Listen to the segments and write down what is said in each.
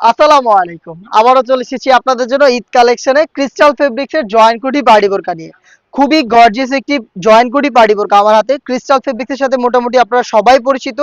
আসসালামু আলাইকুম। আবারও চলে এসেছি আপনাদের জন্য ঈদ কালেকশনে ক্রিস্টাল ফেব্রিক্সের জয়েন্ট কুটি বাড়ি বোরকা নিয়ে। খুবই গর্জিয়াস একটি জয়েন্ট কুটি পার্টি বোরকা আমার হাতে। ক্রিস্টাল ফেব্রিক্সের সাথে মোটামুটি আপনারা সবাই পরিচিত।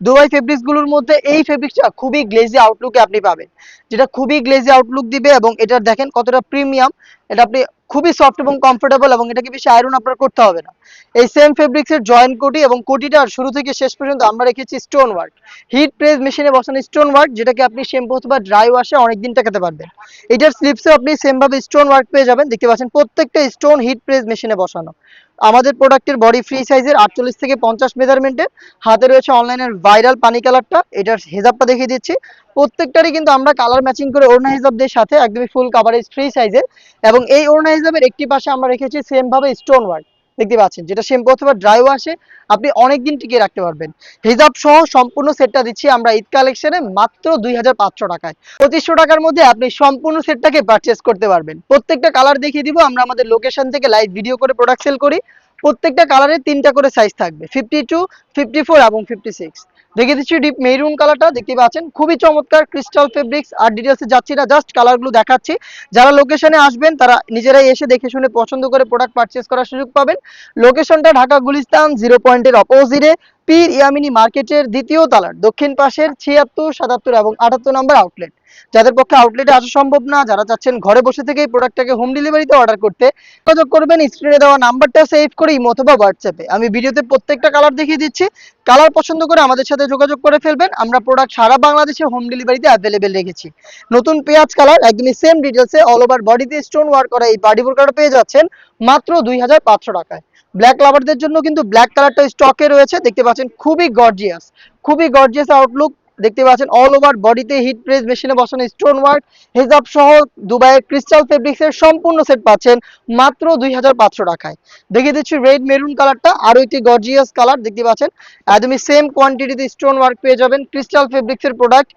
দুবাই ফেব্রিক্সগুলোর মধ্যে এই ফেব্রিক্সটা খুবই গ্লেজি আউটলুকে আপনি পাবেন। যেটা খুবই গ্লেজি আউটলুক দিবে এবং এটা দেখেন কতটা প্রিমিয়াম এটা আপনি খুবই সফট এবং কমফোর্টেবল এবং এটাকে বেশি আয়রন আপনার করতে হবে না। এই সেম ফেব্রিক্সের জয়েন্ট কোটি এবং কোটিটার শুরু থেকে শেষ পর্যন্ত আমরা রেখেছি স্টোন ওয়ার্ক হিট প্রেস মেশিনে বসানো স্টোন ওয়ার্ক যেটাকে আপনি শ্যাম্পু অথবা ড্রাই ওয়াশে অনেকদিন টাকাতে পারবেন। এটার স্লিপসেও আপনি সেম ভাবে স্টোন ওয়ার্ক পেয়ে যাবেন। দেখতে পাচ্ছেন প্রত্যেকটা স্টোন হিট প্রেস মেশিনে বসানো। আমাদের প্রোডাক্টের বডি ফ্রি সাইজের আটচল্লিশ থেকে পঞ্চাশ মেজারমেন্টের হাতে রয়েছে অনলাইনের ভাইরাল পানি কালারটা এটার হেজাবটা দেখিয়ে দিচ্ছি। প্রত্যেকটারই কিন্তু আমরা কালার ম্যাচিং করে ওড়না হিসাবদের সাথে একদমই ফুল কাভারেজ ফ্রি সাইজের এবং এই ওড়না হিসাবের একটি পাশে আমরা রেখেছি সেমভাবে স্টোন ওয়ার্ক দেখতে পাচ্ছেন, যেটা শ্যাম্পু অথবা ড্রাই ওয়াশে আপনি অনেকদিন টিকিয়ে রাখতে পারবেন। হিজাব সহ সম্পূর্ণ সেটটা দিচ্ছি আমরা ঈদ কালেকশনে মাত্র দুই হাজার পাঁচশো টাকায়। পঁচিশশো টাকার মধ্যে আপনি সম্পূর্ণ সেটটাকে পারচেস করতে পারবেন। প্রত্যেকটা কালার দেখিয়ে দিব, আমরা আমাদের লোকেশন থেকে লাইভ ভিডিও করে প্রোডাক্ট সেল করি। প্রত্যেকটা কালারের তিনটা করে সাইজ থাকবে। ফিফটি টু ফিফটি ফোর এবং ফিফটি সিক্স দেখে দিচ্ছি ডিপ মেরুন কালারটা দেখতে পাচ্ছেন? খুবই চমৎকার ক্রিস্টাল ফেব্রিক্স আর ডিটেলসে যাচ্ছি না জাস্ট কালারগুলো দেখাচ্ছি। যারা লোকেশনে আসবেন, তারা নিজেরাই এসে দেখে শুনে পছন্দ করে প্রোডাক্ট পারচেস করার সুযোগ পাবেন। লোকেশনটা ঢাকা গুলিস্তান জিরো পয়েন্টের অপোজিটে পীর ইয়ামিনী মার্কেটের দ্বিতীয় তালার, দক্ষিণ পাশের ছিয়াত্তর, সাতাত্তর এবং আটাত্তর নম্বর আউটলেট যাদের পক্ষে আউটলেটে আসা সম্ভব না, যারা চাচ্ছেন ঘরে বসে থেকেই প্রোডাক্টটাকে হোম ডেলিভারিতে অর্ডার করতে, যোগাযোগ করবেন স্ক্রিনে দেওয়া নাম্বারটা সেভ করে ইমো অথবা হোয়াটসঅ্যাপে আমি ভিডিওতে প্রত্যেকটা কালার দেখিয়ে দিচ্ছি। কালার পছন্দ করে আমাদের সাথে যোগাযোগ করে ফেলবেন। আমরা প্রোডাক্ট সারা বাংলাদেশে হোম ডেলিভারিতে অ্যাভেলেবেল রেখেছি। নতুন পেঁয়াজ কালার একদমই সেম ডিটেলসে অল ওভার বডিতে স্টোন ওয়ার্ক করা এই বাডি বোরকাটা পেয়ে যাচ্ছেন মাত্র দুই হাজার পাঁচশো টাকায়। ব্ল্যাক লাভারদের জন্য কিন্তু ব্ল্যাক কালারটা স্টকে রয়েছে। দেখতে পাচ্ছেন খুবই গর্জিয়াস খুবই গর্জিয়াস আউটলুক দেখতে পাচ্ছেন অল ওভার বডিতে হিট প্রেস মেশিনে বসানো স্টোন ওয়ার্ক হেজাব সহ দুবাইয়ের ক্রিস্টাল ফেব্রিক্স এর সম্পূর্ণ সেট পাচ্ছেন মাত্র দুই হাজার পাঁচশো টাকায়। দেখিয়ে দিচ্ছি রেড মেরুন কালারটা আরও একটি গর্জিয়াস কালার দেখতে পাচ্ছেন। একদমই সেম কোয়ান্টিটিতে স্টোন ওয়ার্ক পেয়ে যাবেন ক্রিস্টাল ফেব্রিক্স এর প্রোডাক্ট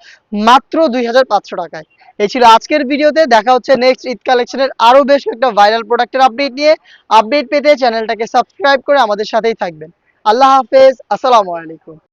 মাত্র দুই হাজার পাঁচশো টাকায়। এই ছিল আজকের ভিডিওতে, দেখা হচ্ছে নেক্সট ঈদ কালেকশনের আরও বেশ একটা ভাইরাল প্রোডাক্টের আপডেট নিয়ে। আপডেট পেতে চ্যানেলটাকে সাবস্ক্রাইব করে আমাদের সাথেই থাকবেন। আল্লাহ হাফেজ, আসসালামু আলাইকুম।